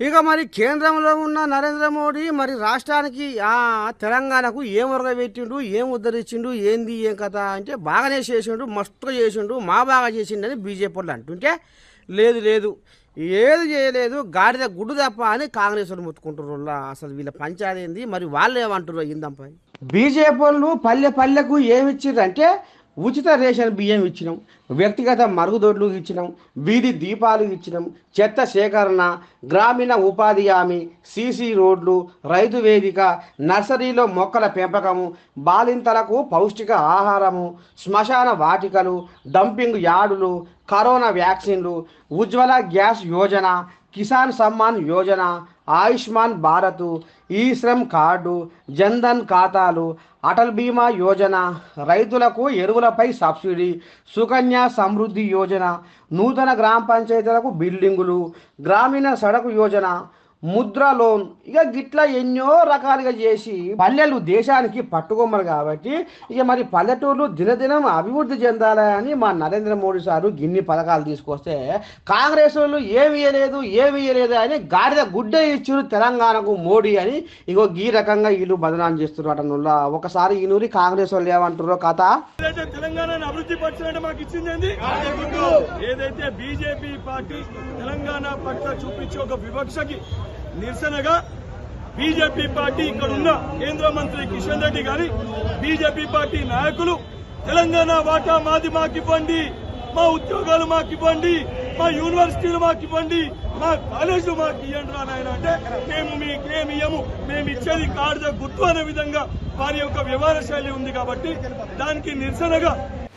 ఇక మరి కేంద్రంలో ఉన్న నరేంద్ర మోడీ మరి రాష్ట్రానికి ఆ తెలంగాణకు ఏం పెట్టిండు ఏం ఉద్ధరించిండు ఏంది ఏం కథ అంటే బాగానే చేసిండు మస్తుగా చేసిండు మా బాగా చేసిండని బీజేపీ వాళ్ళు అంటుంటే లేదు లేదు ఏది చేయలేదు గాడిద గుడ్డు తప్ప అని కాంగ్రెస్ వాళ్ళు ముత్తుకుంటారు అసలు వీళ్ళ పంచాయతీ ఏంది మరి వాళ్ళు ఏమంటారు ఇందంపై బీజేపీ వాళ్ళు పల్లె పల్లెకు ఏమి ఇచ్చిర్రంటే ఉచిత రేషన్ బియ్యం ఇచ్చినాం వ్యక్తిగత మరుగుదొడ్లు ఇచ్చినాం వీధి దీపాలు ఇచ్చినాం చెత్త సేకరణ గ్రామీణ ఉపాధి హామీ సీసీ రోడ్లు రైతు వేదిక నర్సరీలో మొక్కల పెంపకము బాలింతలకు పౌష్టిక ఆహారము శ్మశాన వాటికలు డంపింగ్ యార్డులు కరోనా వ్యాక్సిన్లు Ujjwala gas Yojana Kisan Samman Yojana Ayushman Bharat e Shram card Jan Dhan ఖాతాలు అటల్ బీమా యోజన రైతులకు ఎరువులపై సబ్సిడీ సుకన్య సమృద్ధి యోజన నూతన గ్రామ పంచాయతీలకు బిల్డింగులు గ్రామీణ సడకు యోజన ముద్ర లోన్ ఇక గిట్లా ఎన్నో రకాలుగా చేసి పల్లెలు దేశానికి పట్టుకోమరు కాబట్టి ఇక మరి పల్లెటూర్లు దినదినం అభివృద్ధి చెందాలని మా నరేంద్ర మోడీ సారు గిన్ని పథకాలు తీసుకొస్తే కాంగ్రెస్ వాళ్ళు ఏమి ఇయ్యలేదు ఏమి ఇయ్యలేదు అని గాడిద గుడ్డ ఇచ్చారు తెలంగాణకు మోడీ అని ఇగో ఈ రకంగా వీళ్ళు బదనాలు చేస్తున్నారు అటనుల్లా ఒకసారి ఈ నూరి కాంగ్రెస్ వాళ్ళు ఏమంటారో కథ? తెలంగాణ అభివృద్ధి పరిచయం మాకు ఇచ్చింది ఏదైతే బీజేపీ పార్టీ తెలంగాణ పట్ల చూపించే ఒక వివక్షకి నిరసనగా బీజేపీ పార్టీ ఇక్కడ ఉన్న కేంద్ర మంత్రి కిషన్ రెడ్డి గారి బీజేపీ పార్టీ నాయకులు తెలంగాణ వాటా మాది మాకివ్వండి మా ఉద్యోగాలు మాకివ్వండి మా యూనివర్సిటీలు మాకివ్వండి మా కాలేజీలు మాకు ఇవ్వండి రానాయన అంటే మేము మీకేమి ఇయ్యము మేము ఇచ్చేది కాడద గుర్తు అనే విధంగా వారి యొక్క వ్యవహార శైలి ఉంది కాబట్టి దానికి నిరసనగా